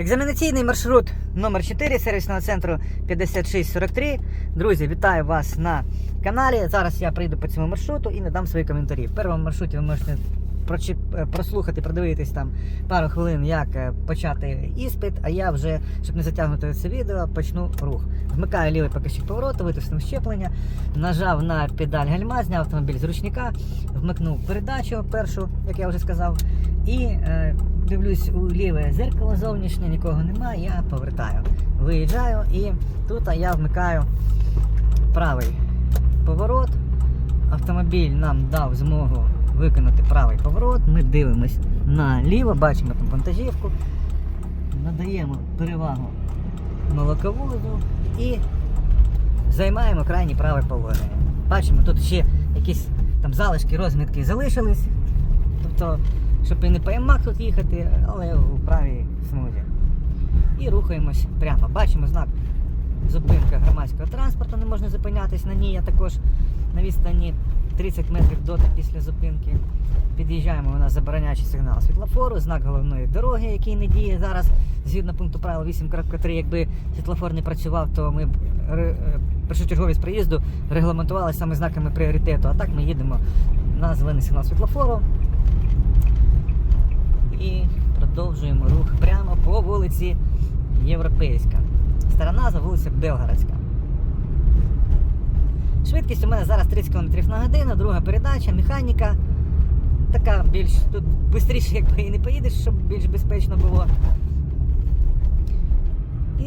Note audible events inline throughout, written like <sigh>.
Екзаменаційний маршрут номер 4 сервісного центру 5643. Друзі, вітаю вас на каналі. Зараз я прийду по цьому маршруту і надам свої коментарі. В першому маршруті ви можете е, прослухати, продивитись там пару хвилин, як е, почати іспит, а я вже, щоб не затягнути це відео, почну рух. Вмикаю лівий покажчик повороту, витиснув щеплення, нажав на педаль гальма, зняв автомобіль з ручника, вмикнув передачу першу, як я вже сказав, і е, дивлюсь у ліве зеркало зовнішнє, нікого немає, я повертаю. Виїжджаю і тут я вмикаю правий поворот. Автомобіль нам дав змогу виконати правий поворот. Ми дивимось наліво, бачимо там вантажівку, надаємо перевагу молоковозу і займаємо крайнє праве положення. Бачимо, тут ще якісь там залишки розмітки залишились. Тобто, щоб і не по ямах тут їхати, але у правій смузі. І рухаємось прямо. Бачимо знак зупинка громадського транспорту, не можна зупинятись на ній, а також на відстані 30 метрів доти після зупинки. Під'їжджаємо, у нас забороняючий сигнал світлофору, знак головної дороги, який не діє зараз згідно пункту правил 8.3. Якби світлофор не працював, то ми б е, першочерговість проїзду регламентували саме знаками пріоритету. А так ми їдемо на зелений сигнал світлофору і продовжуємо рух прямо по вулиці Європейська. Стара назва вулиця Белгородська. Швидкість у мене зараз 30 км на годину, друга передача, механіка. Така більш тут швидше якби і не поїдеш, щоб більш безпечно було.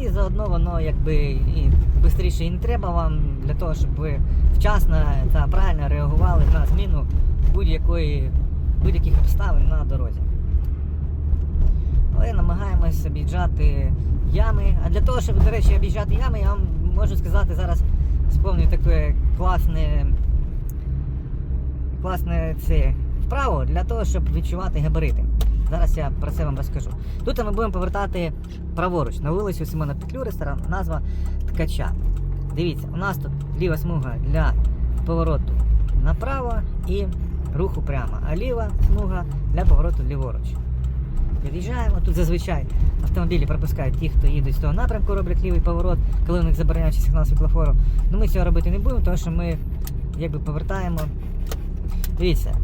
І заодно воно якби і швидше і не треба вам для того, щоб ви вчасно та правильно реагували на зміну будь-яких обставин на дорозі. Але намагаємось об'їжджати ями. А для того, щоб, до речі, об'їжджати ями, я вам можу сказати зараз сповнюю таке класне, класне це вправо для того, щоб відчувати габарити. Зараз я про це вам розкажу. Тут ми будемо повертати праворуч на вулицю Симона Петлюри, стара назва Ткача. Дивіться, у нас тут ліва смуга для повороту направо і руху прямо, а ліва смуга для повороту ліворуч. Під'їжджаємо. Тут зазвичай автомобілі пропускають ті, хто їдуть з того напрямку, роблять лівий поворот, коли у них забороняючий сигнал світлофору. Ну ми цього робити не будемо, тому що ми якби повертаємо. Дивіться,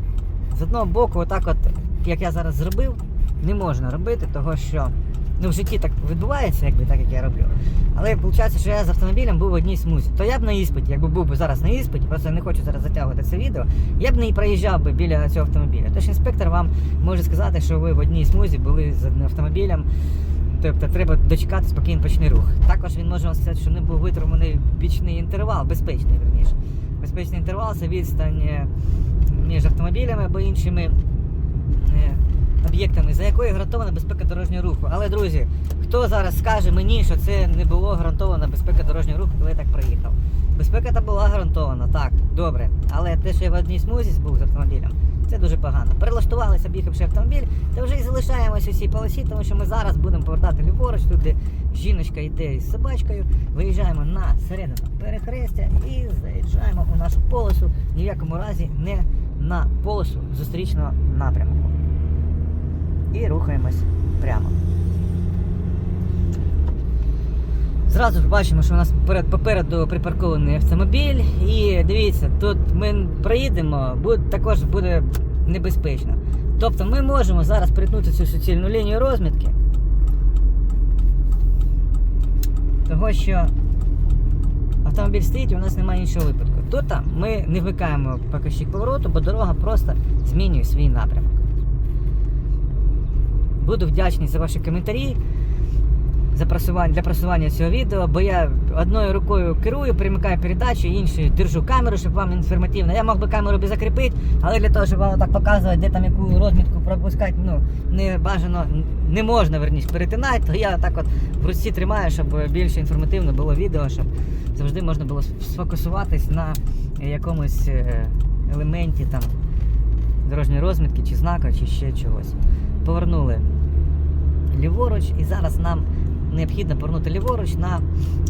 з одного боку, отак от, як я зараз зробив, не можна робити, того що ну, в житті так відбувається, якби так як я роблю. Але виходить, що я з автомобілем був в одній смузі. То я б на іспиті, якби був би зараз на іспиті, просто я не хочу зараз затягувати це відео, я б не проїжджав би біля цього автомобіля. Тож інспектор вам може сказати, що ви в одній смузі були з одним автомобілем. Тобто треба дочекатись, поки він почне рух. Також він може вам сказати, що не був витриманий бічний інтервал, безпечний верніше. Безпечний інтервал це відстань е, між автомобілями або іншими е, об'єктами, за якою гарантована безпека дорожнього руху. Але, друзі, хто зараз скаже мені, що це не було гарантована безпека дорожнього руху, коли я так проїхав? Безпека та була гарантована, так, добре. Але те, що я в одній смузі був з автомобілем, це дуже погано. Перелаштувалися, об'їхавши автомобіль, та вже і залишаємось у цій полосі, тому що ми зараз будемо повертати ліворуч, тут де жіночка йде з собачкою. Виїжджаємо на середину перехрестя і заїжджаємо у нашу полосу. Ні в якому разі не на полосу зустрічного напрямку. І рухаємось прямо. Зразу ж бачимо, що у нас перед, попереду припаркований автомобіль. І дивіться, тут ми проїдемо, буде, також буде небезпечно. Тобто ми можемо зараз перетнути цю суцільну лінію розмітки. Того, що автомобіль стоїть, і у нас немає іншого випадку. Тут ми не вмикаємо покажчик повороту, бо дорога просто змінює свій напрямок. Буду вдячний за ваші коментарі за просування, для просування цього відео, бо я одною рукою керую, перемикаю передачу, іншою держу камеру, щоб вам інформативно. Я мог би камеру би закріпити, але для того, щоб вам так показувати, де там яку розмітку пропускати, ну не бажано, не можна верніше перетинати, то я так от в руці тримаю, щоб більше інформативно було відео, щоб завжди можна було сфокусуватись на якомусь е, елементі там дорожньої розмітки, чи знака, чи ще чогось. Повернули ліворуч, і зараз нам необхідно повернути ліворуч на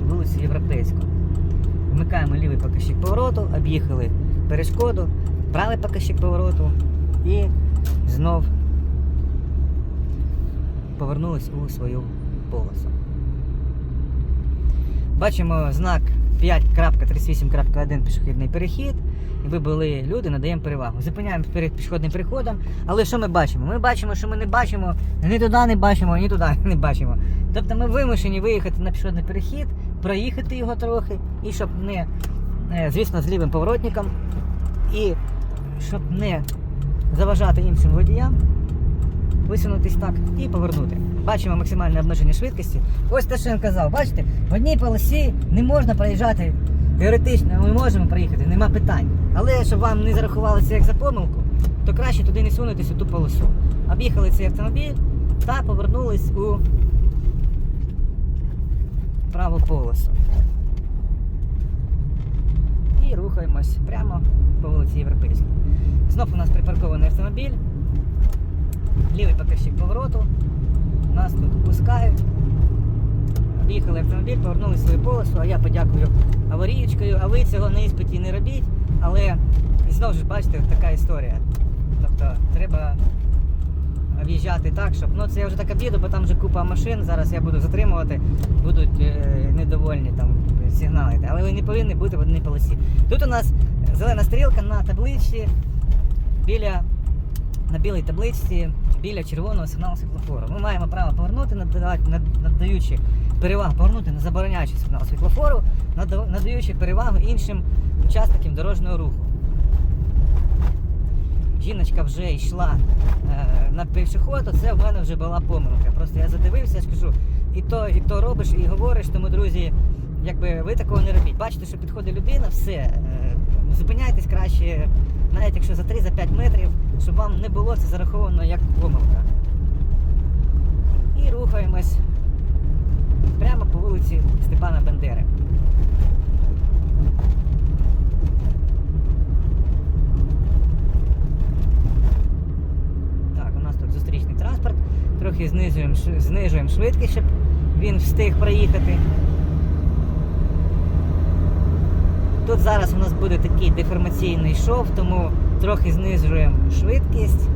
вулицю Європейську. Вмикаємо лівий покажчик повороту, об'їхали перешкоду, правий покажчик повороту і знов повернулись у свою полосу. Бачимо знак 5.38.1 пішохідний перехід. І ви були люди, надаємо перевагу. Зупиняємо перед пішохідним переходом. Але що ми бачимо? Ми бачимо, що ми не бачимо, ні туди не бачимо, ні туди <laughs> не бачимо. Тобто ми вимушені виїхати на пішохідний перехід, проїхати його трохи, і щоб не, е, звісно, з лівим поворотником, і щоб не заважати іншим водіям, висунутись так і повернути. Бачимо максимальне обмеження швидкості. Ось те, що я казав, бачите, в одній полосі не можна проїжджати. Теоретично ми можемо проїхати, нема питань. Але щоб вам не зарахували як за помилку, то краще туди не сунутися ту полосу. Об'їхали цей автомобіль та повернулись у праву полосу. І рухаємось прямо по вулиці Європейській. Знов у нас припаркований автомобіль, лівий показчик повороту, нас тут пускають. Об'їхали автомобіль, повернули свою полосу, а я подякую аварієчкою, а ви цього на іспиті не робіть, але знову ж бачите, така історія. Тобто треба в'їжджати так, щоб. Ну це я вже так об'їду, бо там вже купа машин, зараз я буду затримувати, будуть е, недовольні там сигналити. Але ви не повинні бути в одній полосі. Тут у нас зелена стрілка на табличці біля на білій табличці біля червоного сигналу світлофору. Ми маємо право повернути, надаючи перевагу повернути, не забороняючи сигнал світлофору, надаючи перевагу іншим учасникам дорожнього руху. Жіночка вже йшла е, на пішоходу, це в мене вже була помилка. Просто я задивився, я ж і то, і то робиш, і говориш, тому, друзі, якби ви такого не робіть. Бачите, що підходить людина, все. Е, зупиняйтесь краще, навіть якщо за 3-5 метрів, щоб вам не було це зараховано як помилка. І рухаємось прямо по вулиці Степана Бендери. Так, у нас тут зустрічний транспорт. Трохи знижуємо, знижуємо швидкість, щоб він встиг проїхати. Тут зараз у нас буде такий деформаційний шов, тому трохи знижуємо швидкість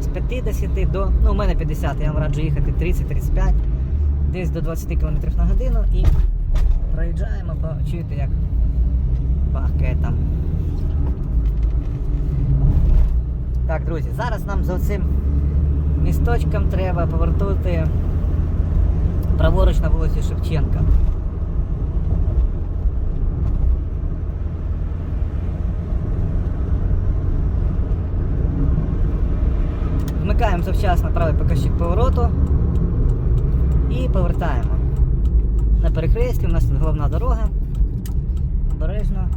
з 50 до. Ну, у мене 50, я вам раджу їхати 30-35, десь до 20 км на годину і проїжджаємо, бо чуєте, як бахкає там. Так, друзі, зараз нам за цим місточком треба повернути праворуч на вулицю Шевченка. Вмикаємо завчасно правий показчик повороту і повертаємо. На перехресті у нас тут головна дорога. Обережно.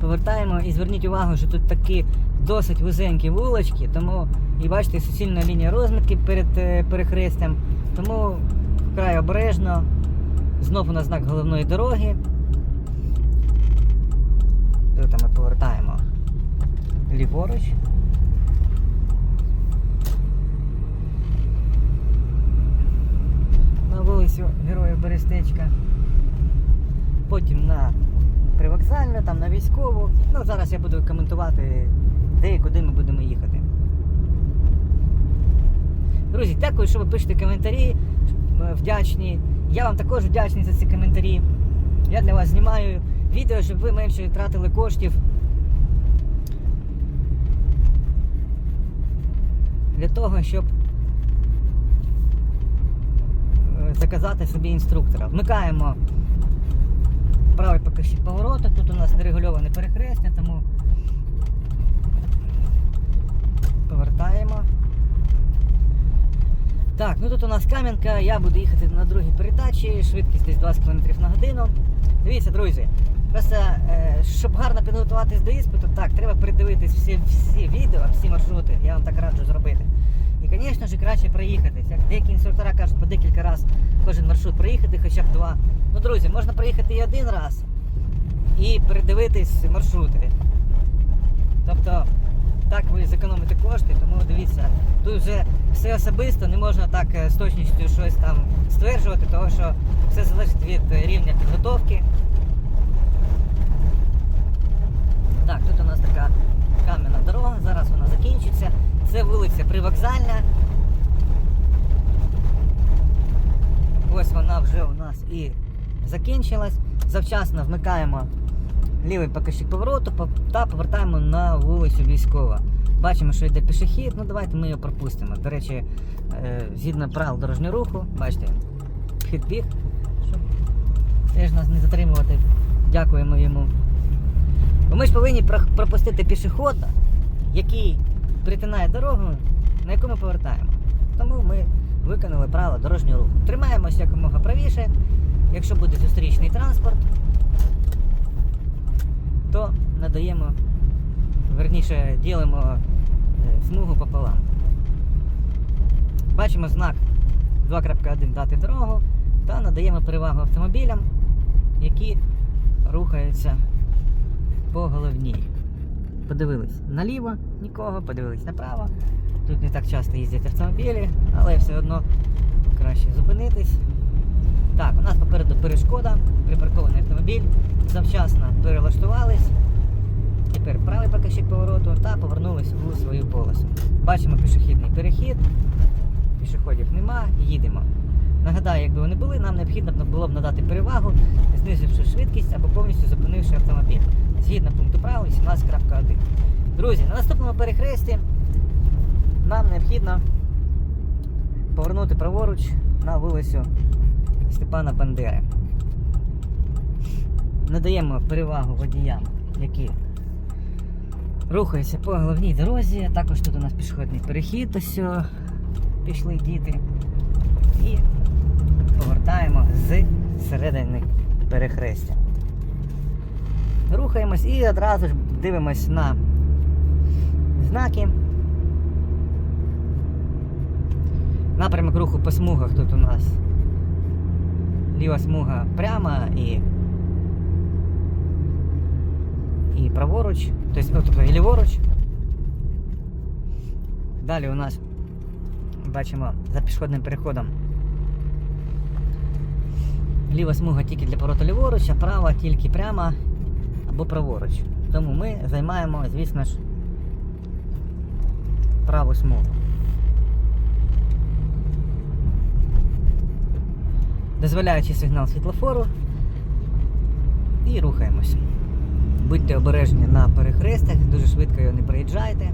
Повертаємо і зверніть увагу, що тут такі досить вузенькі вулочки, тому і бачите, суцільна лінія розмітки перед е, перехрестям. Тому вкрай обережно. Знову на знак головної дороги. Тут ми повертаємо ліворуч. на вулицю Героїв Берестечка. Потім на привокзальну, там на військову. Ну, зараз я буду коментувати, де і куди ми будемо їхати. Друзі, дякую, що ви пишете коментарі. е, Вдячні. Я вам також вдячний за ці коментарі. Я для вас знімаю відео, щоб ви менше тратили коштів. Для того, щоб е, заказати собі інструктора. Вмикаємо правий покажчик повороту. Тут у нас нерегульоване перехрестя, тому повертаємо. Так, ну тут у нас кам'янка, я буду їхати на другій передачі, швидкість десь 20 км на годину. Дивіться, друзі, просто е, щоб гарно підготуватись до іспиту, так, треба передивитись всі, всі відео, всі маршрути, я вам так раджу зробити. І, звісно ж, краще проїхатись. Як деякі інструктора кажуть, по декілька разів кожен маршрут проїхати, хоча б два. Ну, друзі, можна проїхати і один раз і передивитись маршрути. Тобто, так ви зекономите кошти, тому дивіться, тут вже все особисто, не можна так е, з точністю щось там стверджувати, тому що все залежить від рівня підготовки. Так, тут у нас така кам'яна дорога, зараз вона закінчиться. Це вулиця Привокзальна. Ось вона вже у нас і закінчилась. Завчасно вмикаємо лівий покажчик повороту та повертаємо на вулицю військова. Бачимо, що йде пішохід, ну давайте ми його пропустимо. До речі, е, згідно правил дорожнього руху, бачите, вхід біг, щоб теж нас не затримувати. Дякуємо йому. Бо ми ж повинні пропустити пішохода, який притинає дорогу, на яку ми повертаємо. Тому ми виконали правила дорожнього руху. Тримаємося якомога правіше. Якщо буде зустрічний транспорт, то надаємо, верніше, ділимо е, смугу пополам. Бачимо знак 2.1 дати дорогу та надаємо перевагу автомобілям, які рухаються по головній. Подивились наліво, нікого, подивились направо. Тут не так часто їздять автомобілі, але все одно краще зупинитись. Так, у нас попереду перешкода, припаркований автомобіль. Завчасно перелаштувались. Тепер правий покажчик повороту та повернулись у свою полосу. Бачимо пішохідний перехід, пішоходів нема, їдемо. Нагадаю, якби вони були, нам необхідно було б надати перевагу, знизивши швидкість або повністю зупинивши автомобіль. Згідно пункту правил 18.1. Друзі, на наступному перехресті нам необхідно повернути праворуч на вулицю Степана Бандери. Надаємо перевагу водіям, які рухаються по головній дорозі. Також тут у нас пішохідний перехід, ось о, пішли діти. І повертаємо з середини перехрестя. Рухаємось і одразу ж дивимось на знаки. Напрямок руху по смугах тут у нас ліва смуга пряма і, і праворуч, тобто, ну, тобто і ліворуч. Далі у нас бачимо за пішохідним переходом ліва смуга тільки для повороту ліворуч, а права тільки прямо або праворуч. Тому ми займаємо, звісно ж, праву смугу. Дозволяючи сигнал світлофору і рухаємось. Будьте обережні на перехрестях, дуже швидко його не проїжджайте.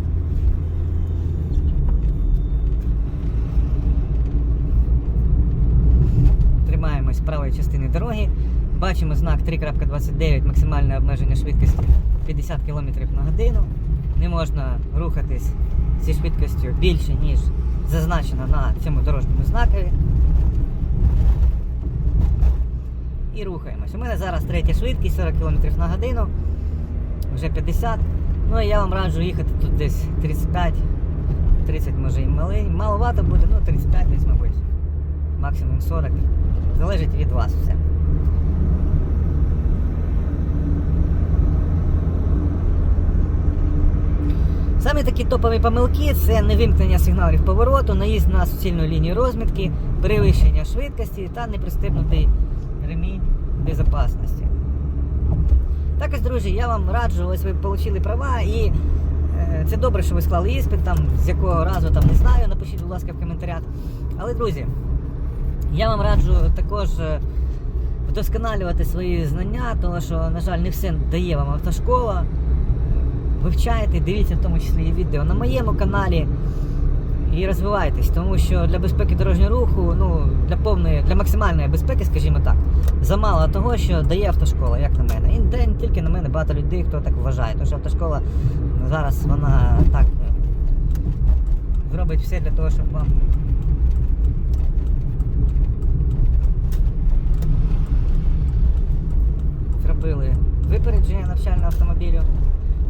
Тримаємось правої частини дороги. Бачимо знак 3.29, максимальне обмеження швидкості 50 км на годину. Не можна рухатись зі швидкістю більше, ніж зазначено на цьому дорожньому знакові. І рухаємось. У мене зараз третя швидкість 40 км на годину, вже 50. Ну і я вам раджу їхати тут десь 35, 30 може і малий. Маловато буде, ну 35 десь, мабуть. Максимум 40. Залежить від вас все. Саме такі топові помилки це невимкнення сигналів повороту, наїзд на суцільну лінію розмітки, перевищення швидкості та непристебнутий ремінь безпечності. Також, друзі, я вам раджу, ось ви отримали права і е, це добре, що ви склали іспит, там, з якого разу там не знаю, напишіть, будь ласка, в коментарях. Але, друзі, я вам раджу також е, вдосконалювати свої знання, тому що, на жаль, не все дає вам автошкола. Вивчайте, дивіться в тому числі і відео на моєму каналі і розвивайтесь, тому що для безпеки дорожнього руху, ну для повної, для максимальної безпеки, скажімо так, замало того, що дає автошкола, як на мене. І не тільки на мене багато людей, хто так вважає. Тому що автошкола зараз вона так е, зробить все для того, щоб вам зробили випередження навчального автомобілю.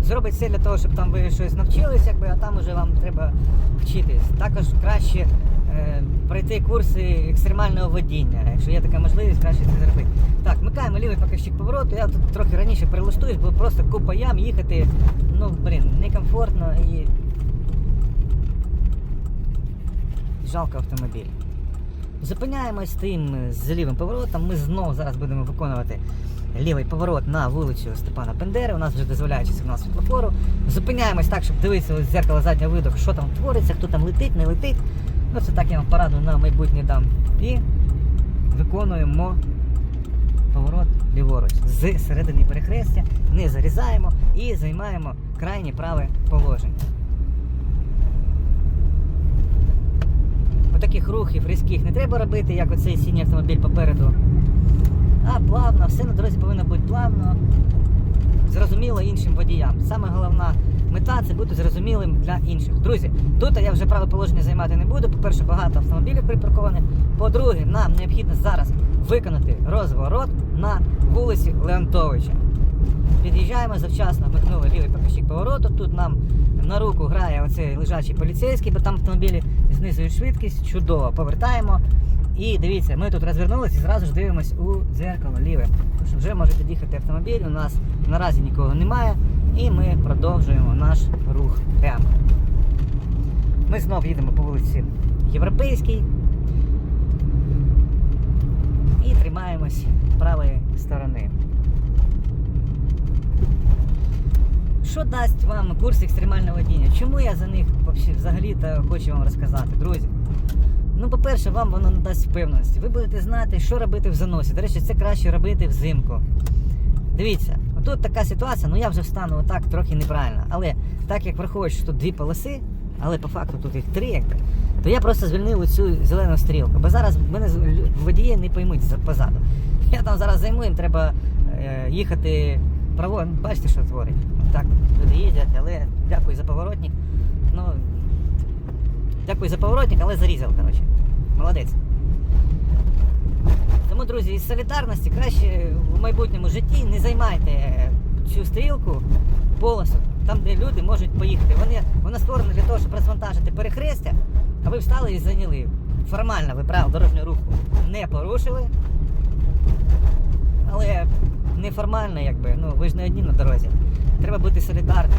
Зробить все для того, щоб там ви щось навчились, якби, а там уже вам треба вчитись. Також краще е, пройти курси екстремального водіння. Якщо є така можливість, краще це зробити. Так, вмикаємо лівий покажчик повороту. Я тут трохи раніше перелаштуюсь, бо просто купа ям їхати, ну блін, некомфортно і жалко автомобіль. Зупиняємось тим з лівим поворотом. Ми знову зараз будемо виконувати лівий поворот на вулицю Степана Бендери. У нас вже дозволяючи сигнал світлофору. Зупиняємось так, щоб дивитися з зеркала заднього виду, що там твориться, хто там летить, не летить. Ну це так я вам пораду на майбутнє дам. І виконуємо поворот ліворуч з середини перехрестя, не зарізаємо і займаємо крайнє праве положення. Отаких рухів різких не треба робити, як оцей синій автомобіль попереду. А плавно, все на дорозі повинно бути плавно, зрозуміло іншим водіям. Саме головна мета це бути зрозумілим для інших. Друзі, тут я вже праве положення займати не буду. По-перше, багато автомобілів припаркованих. По-друге, нам необхідно зараз виконати розворот на вулиці Леонтовича. Під'їжджаємо завчасно, вмикнули лівий показчик повороту. Тут нам на руку грає оцей лежачий поліцейський, бо там автомобілі знизують швидкість. Чудово, повертаємо. І дивіться, ми тут розвернулися і зразу ж дивимось у дзеркало ліве. Що вже може під'їхати автомобіль, у нас наразі нікого немає. І ми продовжуємо наш рух прямо. Ми знов їдемо по вулиці Європейській і тримаємось правої сторони. Що дасть вам курс екстремального водіння? Чому я за них взагалі-то хочу вам розказати, друзі? Ну, по-перше, вам воно надасть впевненості. Ви будете знати, що робити в заносі. До речі, це краще робити взимку. Дивіться, отут така ситуація, ну я вже встану отак трохи неправильно. Але так як враховують, що тут дві полоси, але по факту тут їх три, якби, то я просто звільнив оцю зелену стрілку. Бо зараз мене водії не поймуть позаду. <laughs> Я там зараз займу, їм треба е, їхати право. Бачите, що творить. Так, люди їздять, але дякую за поворотник. Ну, дякую за поворотник, але зарізав, коротше. Молодець. Тому, друзі, із солідарності краще в майбутньому житті не займайте цю стрілку, полосу, там, де люди можуть поїхати. Вони, вона створена для того, щоб розвантажити перехрестя, а ви встали і зайняли. Формально ви правил дорожнього руху не порушили. Але неформально, якби, ну ви ж не одні на дорозі. Треба бути солідарним.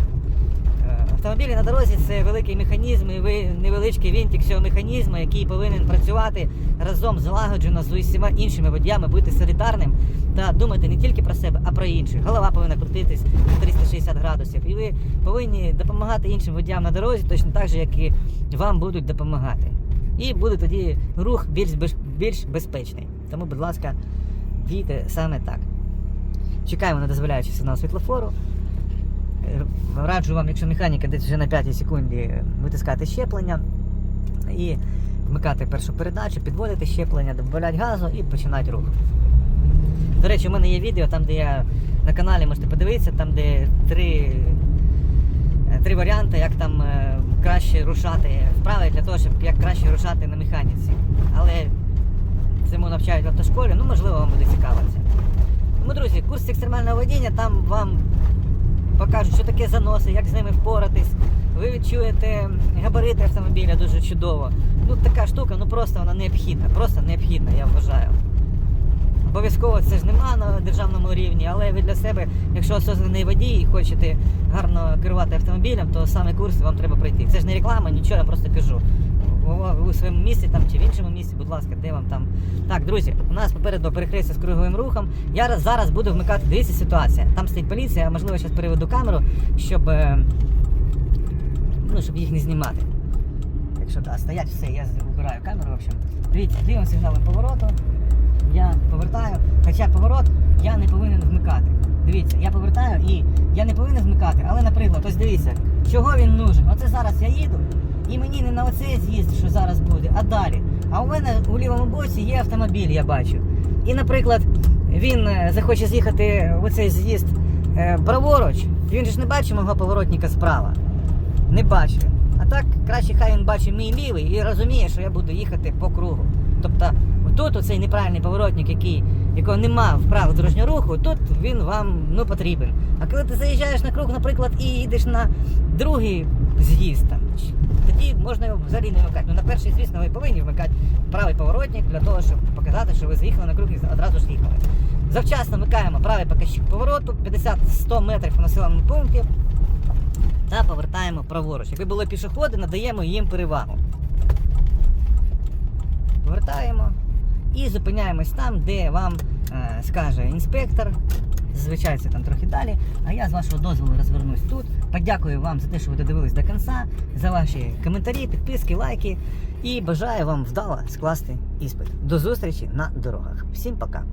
Е, Автомобілі на дорозі це великий механізм, і невеличкий вінтик цього механізму, який повинен працювати разом злагоджено з усіма іншими водіями, бути солідарним та думати не тільки про себе, а про інших. Голова повинна крутитись на 360 градусів. І ви повинні допомагати іншим водіям на дорозі, точно так же, як і вам будуть допомагати. І буде тоді рух більш, більш безпечний. Тому, будь ласка, дійте саме так. Чекаємо на дозволяючий сигнал світлофору. Раджу вам, якщо механіка десь вже на 5 секунді витискати щеплення і вмикати першу передачу, підводити щеплення, додати газу і починати рух. До речі, у мене є відео, там, де я на каналі можете подивитися, там де три, е, три варіанти, як там е, краще рушати вправи для того, щоб як краще рушати на механіці. Але цьому навчають в автошколі, ну можливо вам буде цікаво це. Тому, друзі, курс екстремального водіння, там вам покажуть, що таке заноси, як з ними впоратись. Ви відчуєте габарити автомобіля дуже чудово. Ну така штука, ну просто вона необхідна, просто необхідна, я вважаю. Обов'язково це ж нема на державному рівні, але ви для себе, якщо осознаний водій і хочете гарно керувати автомобілем, то саме курс вам треба пройти. Це ж не реклама, нічого, я просто кажу. У- своєму місці там чи в іншому місці, будь ласка, де вам там. Так, друзі, у нас попереду перехрестя з круговим рухом. Я зараз буду вмикати. Дивіться ситуація. Там стоїть поліція, можливо, зараз переведу камеру, щоб, е, ну, щоб їх не знімати. Якщо так, стоять, все, я вибираю камеру, в общем. Дивіться, лівим сигналом повороту. Я повертаю, хоча поворот я не повинен вмикати. Дивіться, я повертаю і я не повинен вмикати, але, наприклад, ось дивіться, чого він нужен. Оце зараз я їду, і мені не на оцей з'їзд, що зараз буде, а далі. А у мене у лівому боці є автомобіль, я бачу. І, наприклад, він е, захоче з'їхати в оцей з'їзд е, праворуч, він ж не бачить мого поворотника справа. Не бачить. А так краще хай він бачить мій лівий і розуміє, що я буду їхати по кругу. Тобто, тут оцей неправильний поворотник, який, якого нема в правил дорожнього руху, тут він вам ну, потрібен. А коли ти заїжджаєш на круг, наприклад, і їдеш на другий з'їзд, там, можна його взагалі не вмикати. Ну на перший, звісно, ви повинні вмикати правий поворотник для того, щоб показати, що ви заїхали на круг і одразу ж їхали. Завчасно вмикаємо правий показчик повороту, 50-100 метрів у населеному пункті та повертаємо праворуч. Якби були пішоходи, надаємо їм перевагу. Повертаємо і зупиняємось там, де вам е, скаже інспектор. Зазвичай це там трохи далі. А я з вашого дозволу розвернусь тут. Подякую вам за те, що ви додивились до кінця, за ваші коментарі, підписки, лайки. І бажаю вам вдало скласти іспит. До зустрічі на дорогах. Всім пока!